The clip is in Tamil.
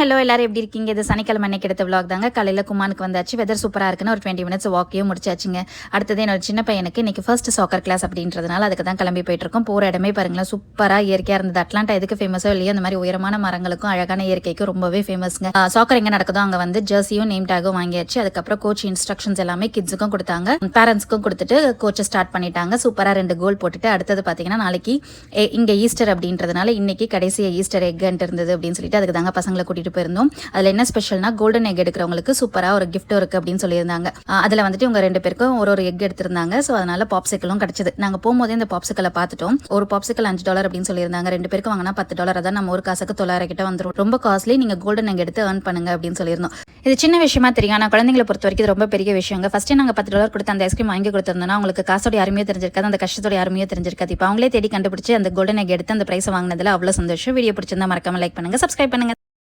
ஹலோ எல்லாரும் எப்படி இருக்கீங்க? இது சனிக்கிழமை அன்னைக்கு எடுத்த vlog தாங்க. காலையில் குமானுக்கு வந்தாச்சு. வெதர் சூப்பராக இருக்குன்னு ஒரு டுவெண்ட்டி மினிட்ஸ் வாக்கையும் முடிச்சாச்சுங்க. அடுத்தது என்னோட சின்ன பையனுக்கு இன்னைக்கு ஃபர்ஸ்ட் சாக்கர் கிளாஸ் அப்படின்றதுனால அதுக்கு தான் கிளம்பி போயிட்டு இருக்கோம் போகிற இடமே பாருங்களேன் சூப்பராக இயற்கையாக இருந்தது. அட்லாண்டா எதுக்கு ஃபேமஸோ இல்லையோ அந்த மாதிரி உயரமான மரங்களுக்கும் அழகான இயற்கைக்கும் ரொம்பவே ஃபேமஸ்ங்க சாக்கர் எங்கே நடக்குதோ அங்கே வந்து ஜெர்சியும் நேம் டேகும் வாங்கியாச்சு. அதுக்கப்புறம் கோச் இன்ஸ்ட்ரக்ஷன்ஸ் எல்லாமே கிட்ஸுக்கும் கொடுத்தாங்க. பேரண்ட்ஸ்க்கும் கொடுத்துட்டு கோச்சை ஸ்டார்ட் பண்ணிட்டாங்க. சூப்பராக ரெண்டு கோல் போட்டுட்டு அடுத்தது பார்த்தீங்கன்னா நாளைக்கு இங்கே ஈஸ்டர் அப்படின்றதுனால இன்னைக்கு கடைசி ஈஸ்டர் எக்ன்ட்டு இருந்தது அப்படின்னு சொல்லிட்டு அதுக்கு தாங்க பசங்களை கூட்டிட்டு போயிருந்தோம். அதுல என்ன ஸ்பெஷல்னா கோல்டன் எக் எடுக்கிறவங்களுக்கு சூப்பரா ஒரு கிஃப்ட் இருக்கு அப்படின்னு சொல்லியிருந்தாங்க. அதுல வந்துட்டு இவங்க ரெண்டு பேருக்கும் ஒரு ஒரு எக் எடுத்திருந்தாங்க. ஸோ அதனால பாப்சிக்கலும் கிடைச்சது. நாங்க போகும்போதே இந்த பாப்சிக்கலை பார்த்துட்டோம். ஒரு பாப்சிக்கல் அஞ்சு டாலர் அப்படின்னு சொல்லியிருந்தாங்க. ரெண்டு பேருக்கு வாங்கினா பத்து டாலர் அதான் நம்ம ஒரு காசுக்கு தொள்ளாயிரம் கிட்ட வந்துடும் ரொம்ப காஸ்ட்லி நீங்க கோல்டன் எக் எடுத்து ஏர்ன் பண்ணுங்க அப்படின்னு சொல்லியிருந்தோம். இது சின்ன விஷயமா தெரியும். ஆனால் குழந்தைங்களை பொறுத்த வரைக்கும் இது ரொம்ப பெரிய விஷயங்க. ஃபர்ஸ்ட் நாங்கள் பத்து டாலர் கொடுத்து அந்த ஐஸ்கிரீம் வாங்கி கொடுத்துருந்தோம்னா அவங்களுக்கு காசோட அருமையோ தெரிஞ்சிருக்காது. அந்த கஷ்டத்தோட அருமையோ தெரிஞ்சிருக்காது. இப்போ அவங்களே தேடி கண்டுபிடிச்சு அந்த கோல்டன் எக் எடுத்து அந்த பிரைஸ் வாங்கினதுல அவ்வளோ சந்தோஷம். வீடியோ பிடிச்சிருந்தா மறக்காம லைக் பண்ணுங்க சப்ஸ்கிரைப் பண்ணுங்க.